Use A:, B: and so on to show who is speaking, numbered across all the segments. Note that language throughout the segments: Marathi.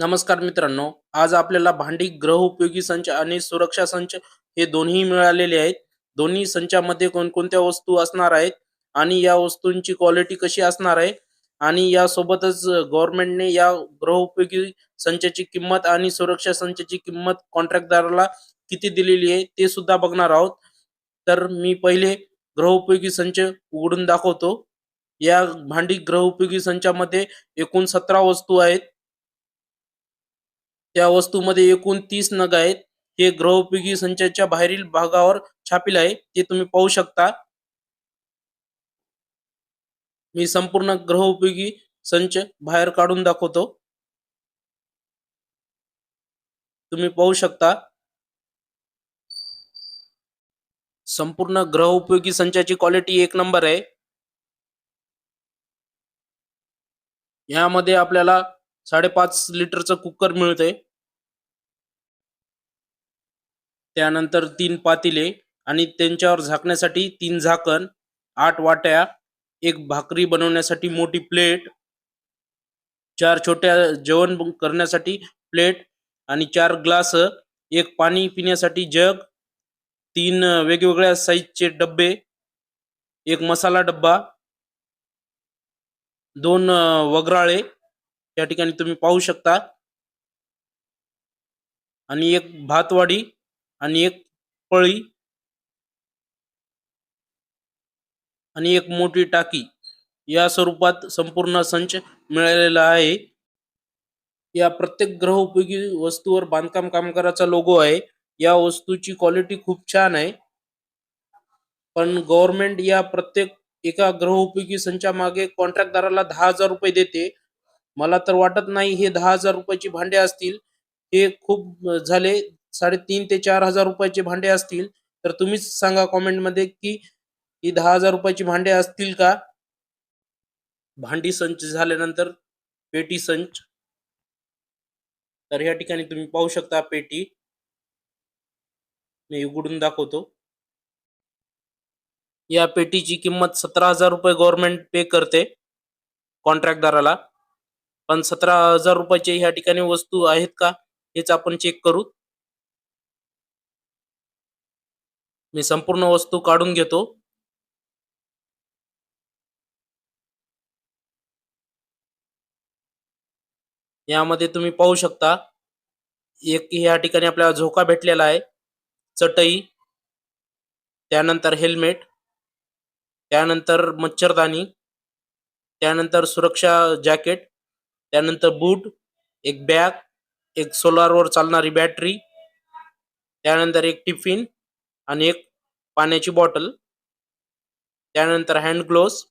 A: नमस्कार मित्रांनो आज आपल्याला भांडी गृहउपयोगी संच आणि सुरक्षा संच हे दोन्ही मिळालेले आहेत. दोन्ही संचामध्ये कोणकोणत्या वस्तू असणार आहेत आणि या वस्तूंची क्वालिटी कशी असणार आहे आणि यासोबतच गव्हर्नमेंटने या गृहउपयोगी संचाची किंमत आणि सुरक्षा संचाची किंमत कॉन्ट्रॅक्टदाराला किती दिलेली आहे ते सुद्धा बघणार आहोत. तर मी पहिले गृहउपयोगी संच उघडून दाखवतो. या भांडी गृहउपयोगी संचामध्ये एकूण सतरा वस्तू आहेत. त्या वस्तूमध्ये एकूण तीस नग आहेत. हे गृहोपयोगी संचाच्या बाहेरील भागावर छापील आहे. ते तुम्ही पाहू शकता. मी संपूर्ण गृहोपयोगी संच बाहेर काढून दाखवतो. तुम्ही पाहू शकता. संपूर्ण गृहोपयोगी संचाची क्वालिटी एक नंबर आहे. यामध्ये आपल्याला साडेपाच लिटरचं कुकर मिळतंय. त्यानंतर तीन पातिले आणि त्यांच्यावर झाकण्यासाठी तीन झाकण आठ वाट्या एक भाकरी बनवण्यासाठी मोठी प्लेट चार छोट्या जेवण करण्यासाठी प्लेट आणि चार ग्लास एक पाणी पिण्यासाठी जग तीन वेगवेगळ्या साईजचे डब्बे एक मसाला डब्बा दोन वगराळे या ठिकाणी तुम्ही पाहू शकता. आणि एक भातवाडी आणि एक पळी आणि एक मोठी टाकी या स्वरूपात संपूर्ण संच मिळालेला आहे. या प्रत्येक गृहउपयोगी वस्तूवर बांधकाम कामगाराचा लोगो आहे. या वस्तूची क्वालिटी खूप छान आहे. पण गव्हर्नमेंट या प्रत्येक एका गृहउपयोगी संचा मागे कॉन्ट्रॅक्टदाराला दहा हजार रुपये देते. मला तर वाटत नाही हे दहा हजार रुपयाची भांडे असतील. हे खूप झाले. साडेतीन ते चार हजार रुपयाचे भांडे असतील तर तुम्हीच सांगा कॉमेंटमध्ये की ही दहा हजार रुपयाची भांडे असतील का? भांडी संच झाल्यानंतर पेटी संच. तर या ठिकाणी तुम्ही पाहू शकता पेटी. मी उघडून दाखवतो. या पेटीची किंमत सतरा हजार रुपये गव्हर्नमेंट पे करते कॉन्ट्रॅक्टदाराला पण सतरा हजार रुपयाचे ह्या ठिकाणी वस्तू आहेत का हेच आपण चेक करू. मी संपूर्ण वस्तू काढून घेतो. यामध्ये तुम्ही पाहू शकता एक या ठिकाणी आपल्याला झोका भेटलेला आहे. चटई त्यानंतर हेल्मेट त्यानंतर मच्छरदाणी त्यानंतर सुरक्षा जॅकेट त्यानंतर बूट एक बॅग एक सोलारवर चालणारी बॅटरी त्यानंतर एक टिफिन आणि एक पाण्याची बॉटल त्यानंतर हँड ग्लोव्स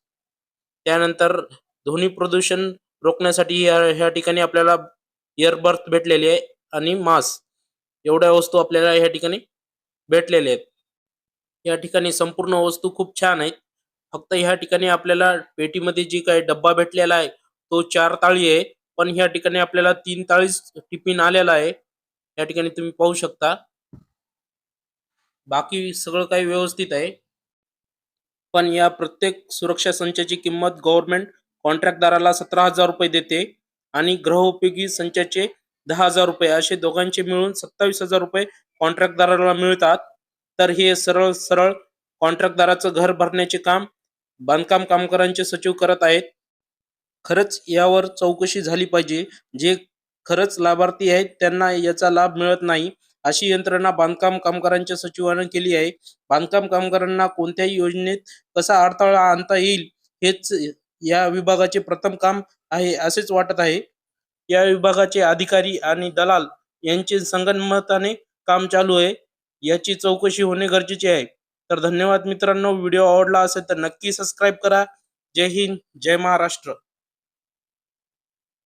A: त्यानंतर ध्वनी प्रदूषण रोखण्यासाठी या ह्या ठिकाणी आपल्याला इयरबर्थ भेटलेली आहे आणि मास्क एवढ्या वस्तू आपल्याला ह्या ठिकाणी भेटलेल्या आहेत. या ठिकाणी संपूर्ण वस्तू खूप छान आहेत. फक्त ह्या ठिकाणी आपल्याला पेटीमध्ये जी काही डब्बा भेटलेला आहे तो चार ताळी आहे. पण ह्या ठिकाणी आपल्याला तीन ताळीच टिफिन आलेला आहे. या ठिकाणी तुम्ही पाहू शकता. बाकी सगळं काही व्यवस्थित आहे. पण या प्रत्येक सुरक्षा संचाची किंमत गव्हर्नमेंट कॉन्ट्रॅक्टदाराला सतरा हजार रुपये देते आणि गृहउपयोगी संचाचे दहा हजार रुपये असे दोघांचे मिळून सत्तावीस हजार रुपये कॉन्ट्रॅक्टदाराला मिळतात. तर हे सरळ सरळ कॉन्ट्रॅक्टदाराचं घर भरण्याचे काम बांधकाम कामगारांचे सचिव करत आहेत. खरंच यावर चौकशी झाली पाहिजे. जे खरंच लाभार्थी आहेत त्यांना याचा लाभ मिळत नाही. अशी यंत्रणा बांधकाम कामगारांच्या सचिवानं केली आहे. बांधकाम कामगारांना कोणत्याही योजनेत कसा अडथळा आणता येईल हेच या विभागाचे प्रथम काम आहे असेच वाटत आहे. या विभागाचे अधिकारी आणि दलाल यांचे संगनमताने काम चालू आहे. याची चौकशी होणे गरजेचे आहे. तर धन्यवाद मित्रांनो व्हिडिओ आवडला असेल तर नक्की सबस्क्राईब करा. जय हिंद जय महाराष्ट्र.